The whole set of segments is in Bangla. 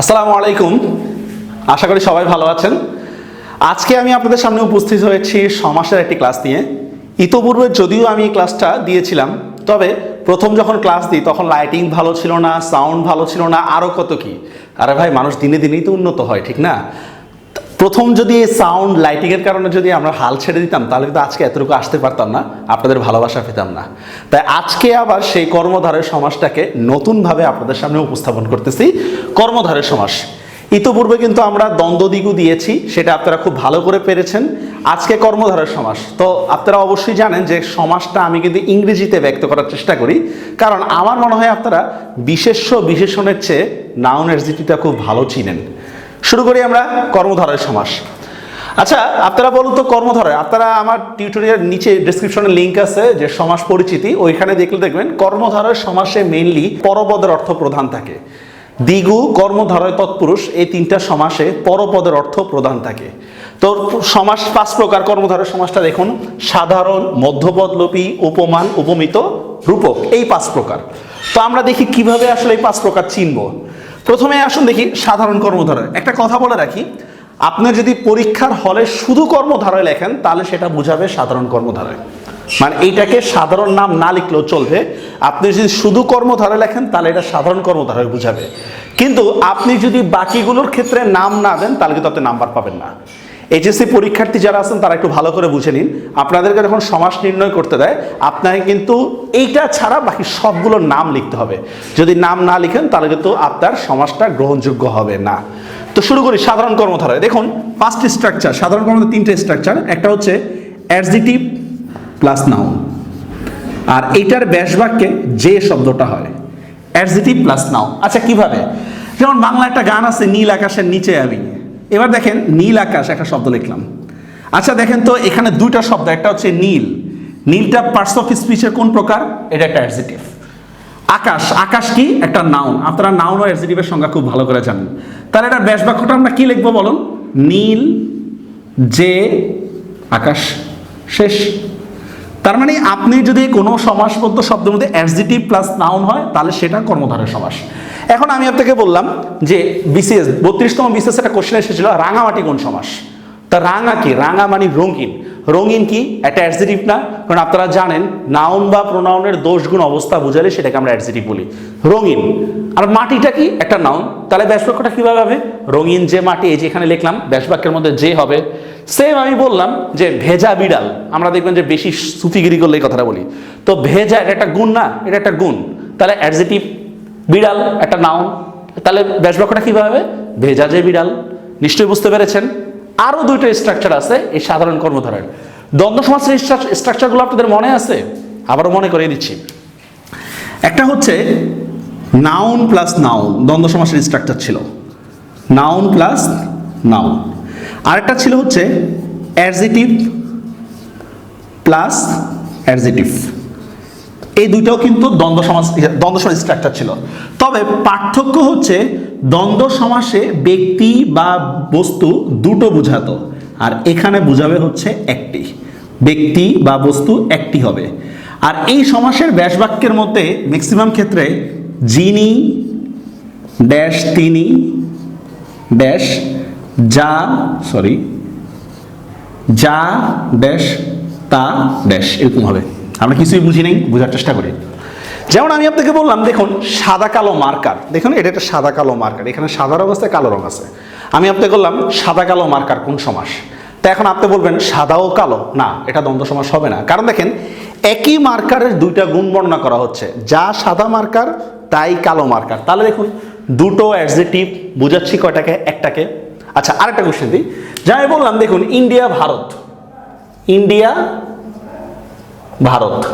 আসসালামু আলাইকুম। আশা করি সবাই ভালো আছেন। আজকে আমি আপনাদের সামনে উপস্থিত হয়েছি সমাসের একটি ক্লাস নিয়ে। ইতোপূর্বে যদিও আমি ক্লাসটা দিয়েছিলাম, তবে প্রথম যখন ক্লাস দিই, তখন লাইটিং ভালো ছিল না, সাউন্ড ভালো ছিল না আরও কত কি। আরে ভাই, মানুষ দিনে দিনেই তো উন্নত হয়, ঠিক না? প্রথম যদি এই সাউন্ড লাইটিংয়ের কারণে যদি আমরা হাল ছেড়ে দিতাম, তাহলে কিন্তু আজকে এতটুকু আসতে পারতাম না, আপনাদের ভালোবাসা পেতাম না। তাই আজকে আবার সেই কর্মধারের সমাজটাকে নতুনভাবে আপনাদের সামনে উপস্থাপন করতেছি। কর্মধারের সমাস। ইতোপূর্বে কিন্তু আমরা দ্বন্দ্ব দিগু দিয়েছি, সেটা আপনারা খুব ভালো করে পেরেছেন। আজকে কর্মধারের সমাস। তো আপনারা অবশ্যই জানেন যে সমাসটা আমি কিন্তু ইংরেজিতে ব্যক্ত করার চেষ্টা করি, কারণ আমার মনে হয় আপনারা বিশেষ্য বিশেষণের চেয়ে নাউন এক্সিটিটা খুব ভালো চিনেন। শুরু করি আমরা কর্মধারয় সমাস। আচ্ছা আপনারা বলুন তো কর্মধারয়, আপনারা আমার টিউটোরিয়াল নিচে ডিসক্রিপশনে লিংক আছে যে সমাস পরিচিতি, ওইখানে দেখলে দেখবেন কর্মধারয় সমাসে মেইনলি পরপদের অর্থ প্রধান থাকে। দ্বিগু কর্মধারয় তৎপুরুষ, এই তিনটা সমাসে পরপদের অর্থ প্রধান থাকে। তো সমাস পাঁচ প্রকার কর্মধারয় সমাসটা দেখুন। সাধারণ মধ্যপদলোপী উপমান, উপমিত, রূপক, এই পাঁচ প্রকার। তো আমরা দেখি কীভাবে আসলে এই পাঁচ প্রকার চিনব। প্রথমে আসুন দেখি সাধারণ কর্মধারায়। একটা কথা বলে রাখি, আপনি যদি পরীক্ষার হলে শুধু কর্মধারায় লেখেন, তাহলে সেটা বুঝাবে সাধারণ কর্মধারায়। মানে এইটাকে সাধারণ নাম না লিখলেও চলবে। আপনি যদি শুধু কর্মধারা লেখেন, তাহলে এটা সাধারণ কর্মধারায় বুঝাবে। কিন্তু আপনি যদি বাকিগুলোর ক্ষেত্রে নাম না দেন, তাহলে কিন্তু আপনি নাম্বার পাবেন না। এইচএসসি পরীক্ষার্থী যারা আছেন, তারা একটু ভালো করে বুঝে নিন। আপনাদেরকে যখন সমাস নির্ণয় করতে দেয়, আপনাকে কিন্তু এইটা ছাড়া বাকি সবগুলোর নাম লিখতে হবে। যদি নাম না লিখেন, তাহলে কিন্তু আপনার সমাজটা গ্রহণযোগ্য হবে না। তো শুরু করি, সাধারণ কর্মধারায়। দেখুন, পাঁচটি স্ট্রাকচার সাধারণ কর্মধার তিনটে স্ট্রাকচার একটা হচ্ছে অ্যাডজেটিভ প্লাস নাউন আর এইটার ব্যাস বাক্যে যে শব্দটা হয় অ্যাডজেটিভ প্লাস নাউন আচ্ছা কীভাবে? যেমন বাংলা একটা গান আছে, নীল আকাশের নিচে আমি। এবার দেখেন নীল আকাশ, একটা শব্দ লিখলাম। আচ্ছা দেখেন তো এখানে দুইটা শব্দ, একটা হচ্ছে নীল। নীলটা পার্টস অফ স্পিচের কোন প্রকার? এটা একটা অ্যাডজেটিভ আকাশ আকাশ কি? একটা নাউন আপনারা নাউন ও অ্যাডজেটিভের সংজ্ঞা খুব ভালো করে জানেন। তাহলে এটা ব্যাস বাক্যটা আমরা কি লিখব বলুন? নীল, যে, আকাশ, শেষ। তার মানে আপনি যদি কোনো সমাসবদ্ধ শব্দের মধ্যে অ্যাডজেটিভ প্লাস নাউন হয়, তাহলে সেটা কর্মধারের সমাস। এখন আমি আপনাকে বললাম যে বিসিএস বত্রিশতম বিসিএস একটা কোশ্চেন এসেছিল, রাঙামাটি কোন সমাস? তা রাঙা কি? রাঙা মানে রঙিন। রঙিন কি? একটা অ্যাডজেটিভ না। কারণ আপনারা জানেন নাউন বা প্রোনাউনের দোষ গুণ অবস্থা বুঝালে সেটাকে আমরা অ্যাডজেটিভ বলি। রঙিন। আর মাটিটা কি? একটা নাউন তাহলে ব্যাসবাক্যটা কীভাবে হবে? রঙিন যে মাটি, এই যে এখানে লিখলাম, ব্যাসবাক্যের মধ্যে যে হবে। সেম আমি বললাম যে ভেজা বিড়াল। আমরা দেখবেন যে বেশি সুফিগিরি করলে এই কথাটা বলি। তো ভেজা, এটা একটা গুণ না? এটা একটা গুণ। তাহলে অ্যাডজেটিভ বিড়াল, একটা নাউন তাহলে ব্যাসবাক্যটা কীভাবে? হবে ভেজা যে বিড়াল, নিশ্চয়ই বুঝতে পেরেছেন। আরও দুইটা স্ট্রাকচার আছে এই সাধারণ কর্মধারের। দ্বন্দ্ব সমাজের স্ট্রাকচারগুলো আপনাদের মনে আছে? আবারও মনে করিয়ে দিচ্ছি। একটা হচ্ছে নাউন প্লাস নাউন দ্বন্দ্ব সমাসের স্ট্রাকচার ছিল। নাউন প্লাস নাউন আরেকটা ছিল হচ্ছে অ্যাডজেটিভ প্লাস অ্যাডজেটিভ এই দুইটাও কিন্তু দ্বন্দ্ব সমাজ দ্বন্দ্ব সমাজ স্ট্রাকচার ছিল। তবে পার্থক্য হচ্ছে দ্বন্দ্ব সমাসে ব্যক্তি বা বস্তু দুটো বুঝাতো। আর এখানে বুঝাবে হচ্ছে একটি। ব্যক্তি বা বস্তু একটি হবে। আর এই সমাসের ব্যাসবাক্যের মধ্যে ম্যাক্সিমাম ক্ষেত্রে যিনি ড্যাশ তিনি, ড্যাশ যা সরি যা, ড্যাশ, তা, ড্যাশ এরকম হবে। আমরা কিছুই বুঝি নেই, বোঝার চেষ্টা করি। যেমন আমি আপনাকে বললাম, দেখুন, সাদা কালো মার্কার। দেখুন, এটা একটা সাদা কালো মার্কার। এখানে সাদার অবস্থায় কালো রং আছে। আমি আপনাকে বললাম, সাদা কালো মার্কার কোন সমাস? তা এখন আপনি বলবেন, সাদা ও কালো? না, এটা দ্বন্দ্ব সমাস হবে না। কারণ দেখেন, একই মার্কারের দুইটা গুণ বর্ণনা করা হচ্ছে। যা সাদা মার্কার, তাই কালো মার্কার। তাহলে দেখুন, দুটো অ্যাডজেটিভ বুঝাচ্ছি কয়টাকে? একটাকে। আচ্ছা আরেকটা কোশ্চেন দিই। যা আমি বললাম, দেখুন, ইন্ডিয়া, ভারত। ইন্ডিয়া ভারত।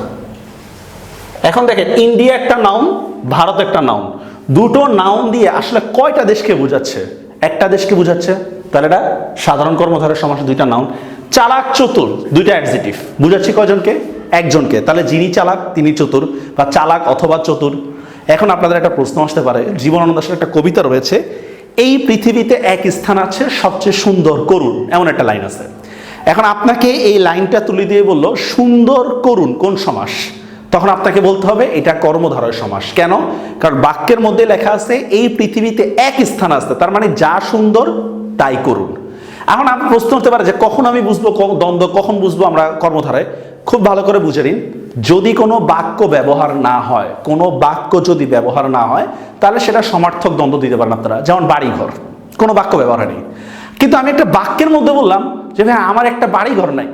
এখন দেখেন, ইন্ডিয়া একটা নাউন, ভারত একটা নাউন। দুটো নাউন দিয়ে আসলে কয়টা দেশকে বোঝাচ্ছে? একটা দেশকে বোঝাচ্ছে? তাহলে এটা সাধারণ কর্মধারের সমাসে দুইটা নাউন। চালাক চতুর, দুইটা অ্যাডজেটিভ বুঝাচ্ছি কয়জনকে? একজনকে। তাহলে যিনি চালাক, তিনি চতুর, বা চালাক অথবা চতুর। এখন আপনাদের একটা প্রশ্ন আসতে পারে। জীবনানন্দ দাশের একটা কবিতা রয়েছে, এই পৃথিবীতে এক স্থান আছে সবচেয়ে সুন্দর করুণ। এমন একটা লাইন আছে। এখন আপনাকে এই লাইনটা তুলে দিয়ে বলল, সুন্দর করুন। কোন সমাস? তখন আপনাকে বলতে হবে, এটা কর্মধারয় সমাস। কেন? কারণ বাক্যের মধ্যে লেখা আছে, এই পৃথিবীতে এক স্থান আছে। তার মানে যা সুন্দর, তাই করুন। এখন আপনি প্রশ্ন হতে পারে যে, কখন আমি বুঝব দ্বন্দ্ব, কখন বুঝব আমরা কর্মধারায়? খুব ভালো করে বুঝে নিন। যদি কোনো বাক্য ব্যবহার না হয়, কোনো বাক্য যদি ব্যবহার না হয়, তাহলে সেটা সমার্থক দ্বন্দ্ব দিতে পারেন আপনারা। যেমন বাড়িঘর, কোনো বাক্য ব্যবহার নেই কিন্তু আমি একটা বাক্যের মধ্যে বললাম যে ভাই, আমার একটা বাড়ি ঘর নাই।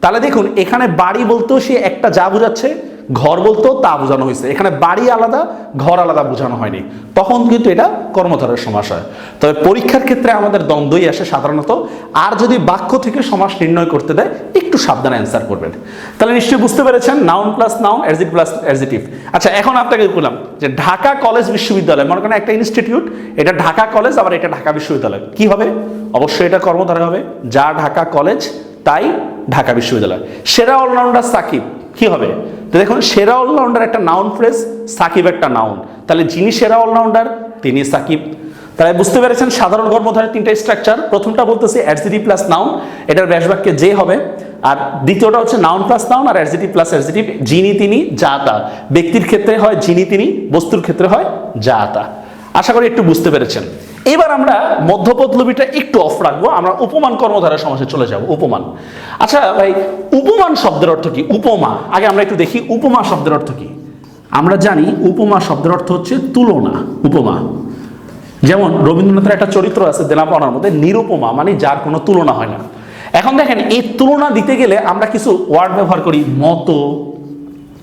তাহলে দেখুন, এখানে বাড়ি বলতেও সে একটা যা বোঝাচ্ছে ঘর বলতেও তা বোঝানো হয়েছে। এখানে বাড়ি আলাদা, ঘর আলাদা বোঝানো হয়নি। তখন কিন্তু এটা কর্মধারের সমাস হয়। তবে পরীক্ষার ক্ষেত্রে আমাদের দ্বন্দ্বই আসে সাধারণত। আর যদি বাক্য থেকে সমাস নির্ণয় করতে দেয়, একটু সাবধানে অ্যান্সার করবেন। তাহলে নিশ্চয়ই বুঝতে পেরেছেন noun plus noun adjective plus adjective আচ্ছা এখন আপনাকে বললাম যে ঢাকা কলেজ বিশ্ববিদ্যালয়, মনে করেন একটা ইনস্টিটিউট এটা ঢাকা কলেজ, আবার এটা ঢাকা বিশ্ববিদ্যালয়। কি হবে? অবশ্যই এটা কর্মধারা হবে। যা ঢাকা কলেজ, তাই ঢাকা বিশ্ববিদ্যালয়। সেরা অলরাউন্ডার সাকিব, কি হবে? তো দেখুন, সেরা অলরাউন্ডার একটা নাউন ফ্রেজ সাকিব একটা নাউন তাহলে যিনি সেরা অলরাউন্ডার তিনি সাকিব। তাহলে বুঝতে পেরেছেন, সাধারণ কর্মধারের তিনটা স্ট্রাকচার প্রথমটা বলতেছি অ্যাডজেটিভ প্লাস নাউন এটার ব্যাসবাক্যে যে হবে। আর দ্বিতীয়টা হচ্ছে নাউন প্লাস নাউন আর অ্যাডজেটিভ প্লাস অ্যাডজেটিভ যিনি তিনি যা তা ব্যক্তির ক্ষেত্রে হয় যিনি তিনি, বস্তুর ক্ষেত্রে হয় যা তা আশা করি একটু বুঝতে পেরেছেন। এবার আমরা মধ্যপদলবিটা একটু অফ রাখব, আমরা উপমান কর্মধারার সমাজে চলে যাব, উপমান। আচ্ছা ভাই, উপমান শব্দের অর্থ কি? উপমা। আগে আমরা একটু দেখি, উপমা শব্দের অর্থ কি? আমরা জানি উপমা শব্দের অর্থ হচ্ছে তুলনা, উপমা। যেমন রবীন্দ্রনাথের একটা চরিত্র আছে দেনাপাওনার মধ্যে, নিরুপমা মানে যার কোনো তুলনা হয় না। এখন দেখেন, এই তুলনা দিতে গেলে আমরা কিছু ওয়ার্ড ব্যবহার করি, মতো,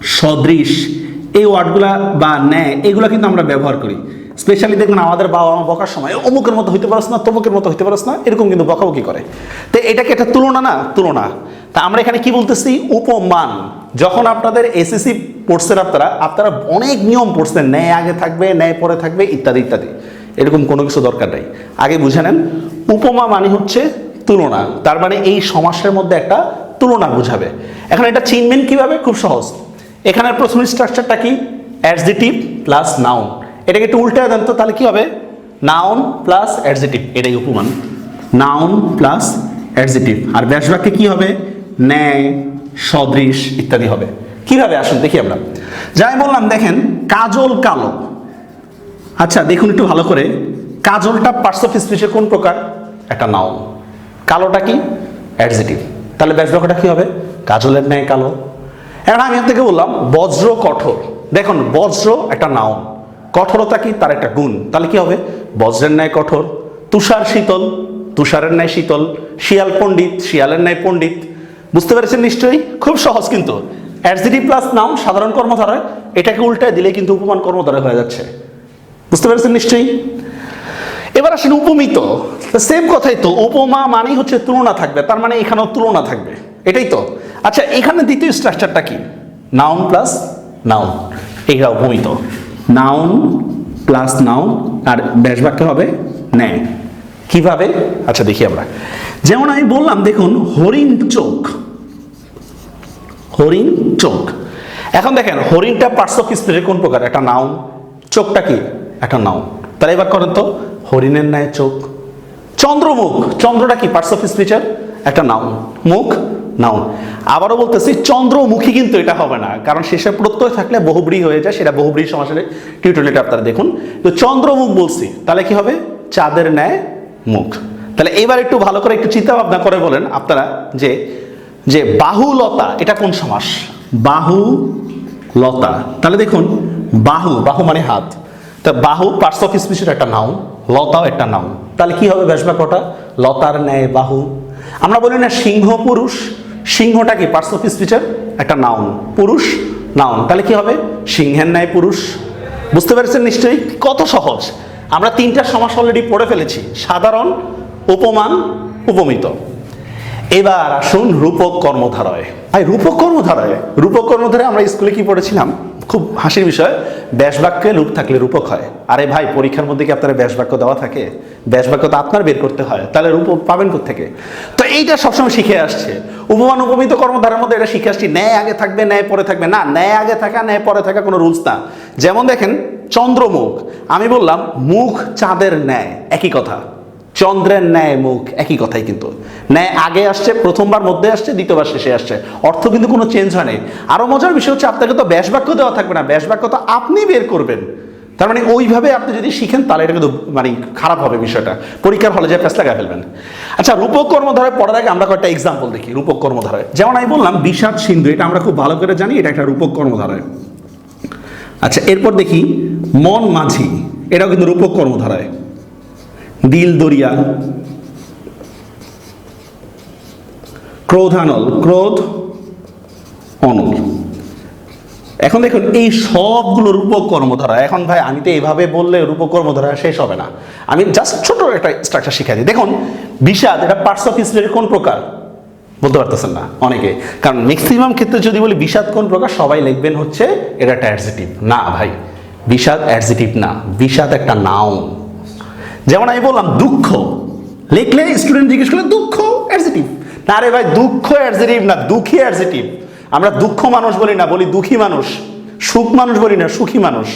সদৃশ, এই ওয়ার্ডগুলা বা ন্যায়, এগুলো কিন্তু আমরা ব্যবহার করি। স্পেশালি দেখবেন আমাদের বাবা মা বকার সময় অমুকের মতো হইতে পারস না, তমুকের মতো হইতে পারস না, এরকম কিন্তু বকাবকি করে। তো এটাকে একটা তুলনা না, তুলনা। তা আমরা এখানে কি বলতেছি? উপমান। যখন আপনাদের এসএসসি পড়ছেন আপনারা আপনারা অনেক নিয়ম পড়ছেন ন্যায় আগে থাকবে, ন্যায় পরে থাকবে, ইত্যাদি ইত্যাদি। এরকম কোনো কিছু দরকার নেই। আগে বুঝে নেন, উপমা মানে হচ্ছে তুলনা। তার মানে এই সমাসের মধ্যে একটা তুলনা বুঝাবে। এখন এটা চিনবেন কীভাবে? খুব সহজ। এখানের প্রথম স্ট্রাকচারটা কি? অ্যাডজেটিভ প্লাস নাউন এটাকে একটু উল্টে দেন তো, তাহলে কি হবে? নাউন প্লাস অ্যাডজেটিভ এটাই উপমান। নাউন প্লাস অ্যাডজেটিভ আর ব্যাসবাক্যে কি হবে? ন্যায়, সদৃশ ইত্যাদি হবে। কীভাবে? আসুন, দেখি আমরা। যাই বললাম, দেখেন, কাজল কালো। আচ্ছা দেখুন একটু ভালো করে। কাজলটা পার্টস অফ স্পিচের কোন প্রকার? একটা নাউন কালোটা কি? অ্যাডজেটিভ তাহলে ব্যাসবাক্যটা কি হবে? কাজলের ন্যায় কালো। এখন আমি আপনাকে বললাম, বজ্র কঠোর। দেখুন, বজ্র একটা নাউন কঠোরতা কি? তার একটা গুণ। তাহলে কি হবে? বজ্রের ন্যায় কঠোর, তুষার শীতল, তুষারের ন্যায় শীতল, শিয়াল পণ্ডিত, শিয়ালের ন্যায় পণ্ডিত। বুঝতে পেরেছেন নিশ্চয়ই? খুব সহজ কিন্তু। অ্যাডজেটিভ প্লাস নাম সাধারণ কর্মধারায়, এটাকে উল্টায় দিলে কিন্তু উপমান কর্মধারায় হয়ে যাচ্ছে। বুঝতে পেরেছেন নিশ্চয়ই? এবার আসেন উপমিত। সেম কথাই তো, উপমা মানেই হচ্ছে তুলনা থাকবে, তার মানে এখানেও তুলনা থাকবে। এটাই তো। আচ্ছা এখানে দ্বিতীয় স্ট্রাকচারটা কি? নাউন প্লাস নাউন এইটা উপমিত। নাউন প্লাস নাউন আর ব্যাস বাক্য হবে ন্যায়। কীভাবে? আচ্ছা দেখি আমরা। যেমন আমি বললাম, দেখুন, হরিণ চোখ। হরিণ চোখ। এখন দেখেন, হরিণটা অফ স্পিচের কোন প্রকার? একটা নাউন। চোখটা কি? একটা নাউন। তাহলে এবার করেন তো, হরিণের ন্যায় চোখ। চন্দ্রমুখ। চন্দ্রটা কি? পার্টস অফ একটা নাউন। মুখ নাউন। আবারও বলতেছি, চন্দ্রমুখী কিন্তু এটা হবে না। কারণ শেষে প্রত্যয় থাকলে বহুব্রী হয়ে যায়, সেটা বহুব্রী সমাসের টিউটোরিয়ালটা আপনারা দেখুন। তো চন্দ্রমুখ বলছি, তাহলে কি হবে? চাঁদের ন্যায় মুখ। তাহলে এবার একটু ভালো করে একটু চিন্তা ভাবনা করে বলেন আপনারা যে যে বাহুলতা, এটা কোন সমাস? বাহু লতা তাহলে দেখুন, বাহু বাহু মানে হাত। তা বাহু পার্টস অফ স্পিচের একটা নাউন, লতাও একটা নাউন। তাহলে কি হবে ব্যাসবাক্যটা? লতার ন্যায় বাহু। আমরা বলি না সিংহ পুরুষ সিংহটা কি? পার্টস অফ স্পিচের একটা নাউন পুরুষ নাউন তাহলে কি হবে? সিংহের ন্যায় পুরুষ। বুঝতে পেরেছেন নিশ্চয়ই? কত সহজ। আমরা তিনটা সমাস অলরেডি পড়ে ফেলেছি। সাধারণ, উপমান, উপমিত। এবার আসুন রূপক কর্মধারয়। ভাই, রূপক কর্মধারয়। রূপক কর্মধারয় আমরা স্কুলে কি পড়েছিলাম? খুব হাসির বিষয়। ব্যাসবাক্যে লুপ থাকলে রূপক হয়। আরে ভাই, পরীক্ষার মধ্যে কি আপনার ব্যাসবাক্য দেওয়া থাকে? ব্যাসবাক্য তো আপনার বের করতে হয়, তাহলে রূপ পাবেন থেকে তো এইটা সবসময় শিখে আসছে। উপমান উপমিত কর্মধারার মধ্যে এটা শিখে আসছি, ন্যায় আগে থাকবে, ন্যায় পরে থাকবে। না, ন্যায় আগে থাকা, ন্যায় পরে থাকা কোনো রুলস না। যেমন দেখেন, চন্দ্রমুখ, আমি বললাম, মুখ চাঁদের ন্যায়, একই কথা। চন্দ্রের ন্যায় মুখ, একই কথাই কিন্তু। ন্যায় আগে আসছে, প্রথমবার মধ্যে আসছে, দ্বিতীয়বার শেষে আসছে। অর্থ কিন্তু কোনো চেঞ্জ হয় নাই। আরও মজার বিষয় হচ্ছে, আপনাকে তো ব্যাস বাক্য দেওয়া থাকবে না। ব্যাস বাক্য তো আপনি বের করবেন। তার মানে ওইভাবে আপনি যদি শিখেন, তাহলে এটা কিন্তু মানে খারাপ হবে বিষয়টা। পরীক্ষার হলে যে ফেসলা লাগাই ফেলবেন। আচ্ছা রূপক কর্মধারায় পড়ার আগে আমরা কয়েকটা এক্সাম্পল দেখি, রূপক কর্মধারায়। যেমন আমি বললাম, বিষাদ সিন্ধু, এটা আমরা খুব ভালো করে জানি, এটা একটা রূপক কর্মধারায়। আচ্ছা এরপর দেখি, মন মাঝি, এটাও কিন্তু রূপক কর্মধারায়। দিল দরিয়া। ক্রোধানল, ক্রোধ, অনল। এখন দেখুন, এই সবগুলো রূপক কর্মধারা, এখন ভাই আমি তো এইভাবে বললে রূপক কর্মধারা শেষ হবে না। আমি জাস্ট ছোট একটা স্ট্রাকচার শিখাই দিই। দেখুন, বিষাদ, এটা পার্টস অফ স্পিরিটের কোন প্রকার? বলতে পারতেছেন না অনেকে। কারণ ম্যাক্সিমাম ক্ষেত্রে যদি বলি বিষাদ কোন প্রকার, সবাই লিখবেন হচ্ছে এটা একটা অ্যাডজেটিভ না ভাই, বিষাদ অ্যাডজেটিভ না। বিষাদ একটা নাউন যেমন আমি বললাম দুঃখ। লিখলে স্টুডেন্ট জিজ্ঞেস করলে দুঃখ অ্যাডজেটিভ না রে ভাই, দুঃখ অ্যাডজেটিভ না, দুঃখী অ্যাডজেটিভ আমরা দুঃখ মানুষ বলি না, বলি দুঃখী মানুষ। সুখ মানুষ বলি না, সুখী মানুষ।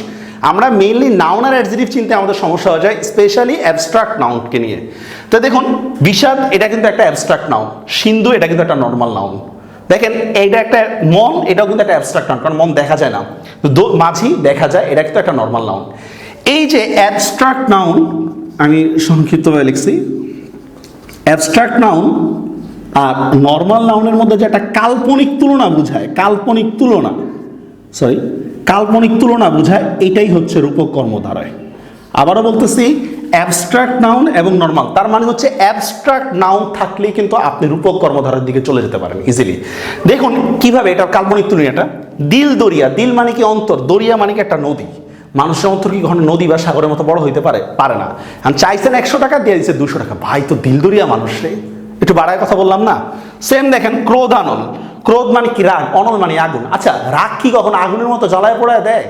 আমরা মেইনলি নাউন আর অ্যাডজেটিভ চিনতে আমাদের সমস্যা হয়ে যায় স্পেশালি অ্যাবস্ট্রাক্ট নাউনকে নিয়ে। তো দেখুন, বিষাদ এটা কিন্তু একটা অ্যাবস্ট্রাক্ট নাউন সিন্ধু এটা কিন্তু একটা নর্মাল নাউন দেখেন, এইটা একটা মন, এটাও কিন্তু একটা অ্যাবস্ট্রাক্ট নাউন কারণ মন দেখা যায় না। মাঝি দেখা যায়, এটা কিন্তু একটা নর্মাল নাউন এই যে অ্যাবস্ট্রাক্ট নাউন আমি সংক্ষিপ্তভাবে লিখছি। অ্যাবস্ট্রাক্ট নাউন আর নর্মাল নাউনের মধ্যে যে একটা কাল্পনিক তুলনা বোঝায়, কাল্পনিক তুলনা সরি কাল্পনিক তুলনা বোঝায়, এটাই হচ্ছে রূপক কর্মধারায়। আবারও বলতেছি অ্যাবস্ট্রাক্ট নাউন এবং নর্মাল তার মানে হচ্ছে অ্যাবস্ট্রাক্ট নাউন থাকলেই কিন্তু আপনি রূপক কর্মধারার দিকে চলে যেতে পারেন ইজিলি দেখুন, কীভাবে এটা কাল্পনিক তুলনাটা? দিল দরিয়া, দিল মানে কি অন্তর, দরিয়া মানে কি একটা নদী। মানুষের অন্তর কি কখনো নদী বা সাগরের মতো বড় হইতে পারে? পারে না। আর চাইছেন একশো টাকা, দিয়ে দিচ্ছে দুশো টাকা। ভাই, তো দিল দরিয়া মানুষ রে। একটু বাড়ায় কথা বললাম না? সেম দেখেন, ক্রোধ আনল। ক্রোধ মানে কি? রাগ। অনল মানে আগুন। আচ্ছা রাগ কি কখনো আগুনের মতো জ্বালায় পড়ায় দেয়?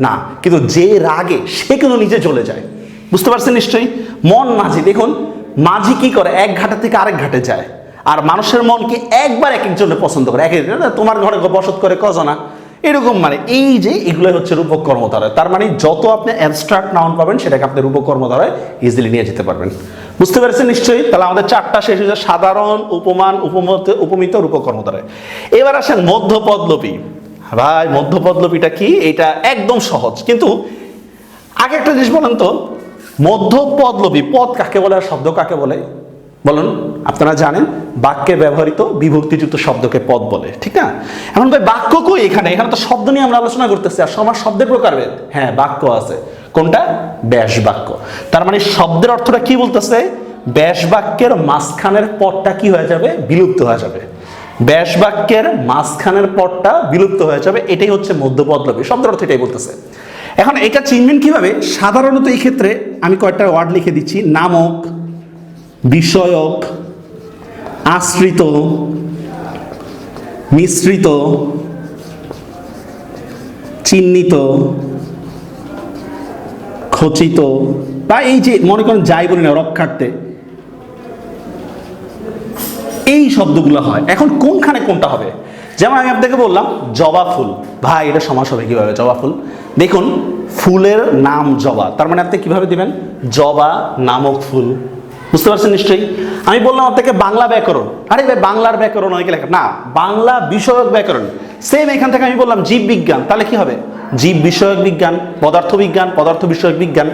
না। কিন্তু যে রাগে, সে কিন্তু নিজে চলে যায়। বুঝতে পারছেন নিশ্চয়ই? মন মাঝি, দেখুন, মাঝি কি করে? এক ঘাটা থেকে আরেক ঘাটে যায়। আর মানুষের মনকে একবার এক একজনে পছন্দ করে। এক- তোমার ঘরে বসত করে কজনা? এরকম মানে এই যে এগুলো হচ্ছে রূপক কর্মধারায়। তার মানে যত আপনি অ্যাবস্ট্রাক্ট নাউন পাবেন, সেটাকে আপনি রূপক কর্মধারায় ইজিলি নিয়ে যেতে পারবেন। বুঝতে পেরেছেন নিশ্চয়ই? তাহলে আমাদের চারটা শেষ হয়েছে সাধারণ, উপমান, উপমত, উপমিত, রূপক কর্মধারায়। এবার আসেন মধ্যপদলোপী। ভাই, মধ্যপদলোপীটা কি? এটা একদম সহজ। কিন্তু আগে একটা জিনিস বলেন তো, মধ্যপদলোপী, পদ কাকে বলে আর শব্দ কাকে বলে? বলুন, আপনারা জানেন বাক্যে ব্যবহৃত বিভক্তিযুক্ত শব্দকে পদ বলে, ঠিক না? এখন ভাই বাক্য কই এখানে? এখানে তো শব্দ নিয়ে আমরা আলোচনা করতেছি, আর সবার শব্দের প্রকারভেদ হ্যাঁ বাক্য আছে। কোনটা? ব্যাস বাক্য। তার মানে শব্দের অর্থটা কি বলতেছে? ব্যাস বাক্যের মাঝখানের পদটা কি হয়ে যাবে? বিলুপ্ত হয়ে যাবে। ব্যাস বাক্যের মাঝখানের পদটা বিলুপ্ত হয়ে যাবে, এটাই হচ্ছে মধ্যপদলবী। শব্দের অর্থ এটাই বলতেছে। এখন এটা চিনবেন কীভাবে? সাধারণত এই ক্ষেত্রে আমি কয়েকটা ওয়ার্ড লিখে দিচ্ছি। নামক বিষয়ক, আশ্রিত, মিশ্রিত, চিহ্নিত, খচিত। বা এই যে মনে করেন যাই বলি না, রক্ষার্থে। এই শব্দগুলো হয়। এখন কোনখানে কোনটা হবে? যেমন আমি আপনাকে বললাম, জবা ফুল। ভাই, এটা সমাস হবে কীভাবে? জবা ফুল। দেখুন, ফুলের নাম জবা। তার মানে আপনি কীভাবে দিবেন? জবা নামক ফুল। বুঝতে পারছেন নিশ্চয়ই? আমি বললাম আপনাকে বাংলা ব্যাকরণ। আরে ভাই, বাংলার ব্যাকরণ অনেকে লেখা না, বাংলা বিষয়ক ব্যাকরণ। সেম এখান থেকে আমি বললাম জীব বিজ্ঞান। তাহলে কি হবে? জীব বিষয়ক বিজ্ঞান, পদার্থ বিজ্ঞান, পদার্থ বিষয়ক বিজ্ঞান।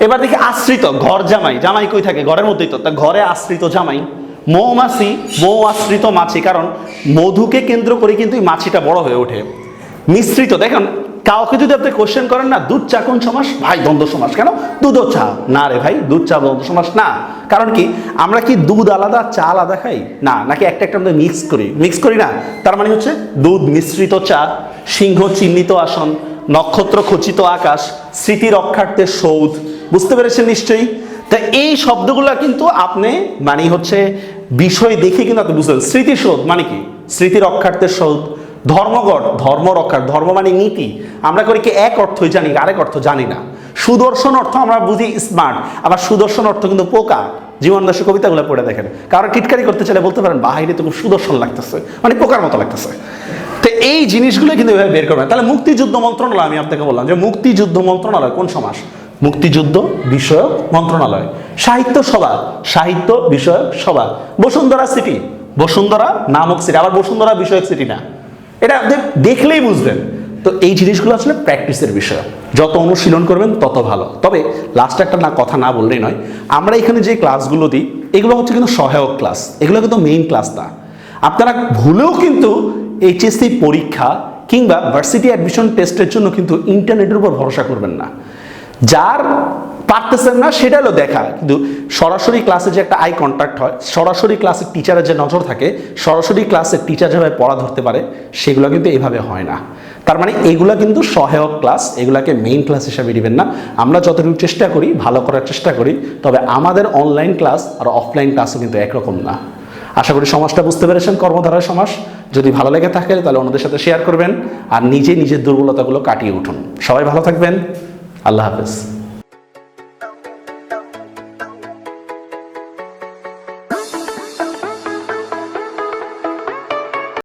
এবার দেখি আশ্রিত, ঘর জামাই। জামাই কই থাকে? ঘরের মধ্যেই তো। তা ঘরে আশ্রিত জামাই। মৌমাছি মৌ আশ্রিত মাছি। কারণ মধুকে কেন্দ্র করে কিন্তু এই মাছিটা বড় হয়ে ওঠে। মিশ্রিত, দেখেন। কাউকে যদি আপনি কোশ্চেন করেন না, দুধ চা কোন সমাস? ভাই, দ্বন্দ্ব সমাস। কেন? দুধ চা। না রে ভাই, দুধ চা দ্বন্দ্ব সমাস না। কারণ কি? আমরা কি দুধ আলাদা, চা আলাদা খাই? না, নাকি একটা একটা আমরা মিক্স করি? মিক্স করি না। তার মানে হচ্ছে দুধ মিশ্রিত চা, সিংহ চিহ্নিত আসন, নক্ষত্র খচিত আকাশ, স্মৃতি রক্ষার্থে সৌধ। বুঝতে পেরেছেন নিশ্চয়ই? তা এই শব্দগুলো কিন্তু আপনি মানে হচ্ছে বিষয় দেখে কিন্তু আপনি বুঝতে স্মৃতিশোধ মানে কি? স্মৃতি রক্ষার্থে সৌধ। ধর্মগড় ধর্ম রক্ষার ধর্ম মানে নীতি। আমরা করি কি এক অর্থই জানি, আরেক অর্থ জানি না। সুদর্শন অর্থ আমরা বুঝি স্মার্ট আবার সুদর্শন অর্থ কিন্তু পোকা। জীবন দাসের কবিতাগুলো পড়ে দেখেন। কারও টিটকারি করতে চাইলে বলতে পারেন, বাহিরে তো খুব সুদর্শন লাগতেছে। মানে পোকার মতো লাগতেছে। তো এই জিনিসগুলো কিন্তু এভাবে বের করবেন। তাহলে মুক্তিযুদ্ধ মন্ত্রণালয়, আমি আপনাকে বললাম যে মুক্তিযুদ্ধ মন্ত্রণালয় কোন সমাস? মুক্তিযুদ্ধ বিষয়ক মন্ত্রণালয়। সাহিত্য সভা, সাহিত্য বিষয়ক সভা। বসুন্ধরা সিটি, বসুন্ধরা নামক সিটি আবার বসুন্ধরা বিষয়ক সিটি না। এটা আপনি দেখলেই বুঝবেন। তো এই জিনিসগুলো আসলে প্র্যাকটিসের বিষয়। যত অনুশীলন করবেন, তত ভালো। তবে লাস্ট একটা না কথা না বললেই নয়, আমরা এখানে যে ক্লাসগুলো দিই, এগুলো হচ্ছে কিন্তু সহায়ক ক্লাস এগুলো কিন্তু মেইন ক্লাস না। আপনারা ভুলেও কিন্তু এইচএসসি পরীক্ষা কিংবা ভার্সিটি অ্যাডমিশন টেস্টের জন্য কিন্তু ইন্টারনেটের উপর ভরসা করবেন না। যার পারতেছেন না, সেটা হলো দেখা। কিন্তু সরাসরি ক্লাসে যে একটা আই কন্ট্যাক্ট হয়, সরাসরি ক্লাসে টিচারের যে নজর থাকে, সরাসরি ক্লাসে টিচার যেভাবে পড়া ধরতে পারে, সেগুলো কিন্তু এইভাবে হয় না। তার মানে এগুলো কিন্তু সহায়ক ক্লাস এগুলাকে মেইন ক্লাস হিসাবে নেবেন না। আমরা যতটুকু চেষ্টা করি, ভালো করার চেষ্টা করি, তবে আমাদের অনলাইন ক্লাস আর অফলাইন ক্লাসও কিন্তু একরকম না। আশা করি সমাজটা বুঝতে পেরেছেন, কর্মধারার সমাজ। যদি ভালো লেগে থাকে, তাহলে অন্যদের সাথে শেয়ার করবেন। আর নিজে নিজের দুর্বলতাগুলো কাটিয়ে উঠুন। সবাই ভালো থাকবেন। আল্লাহ হাফেজ।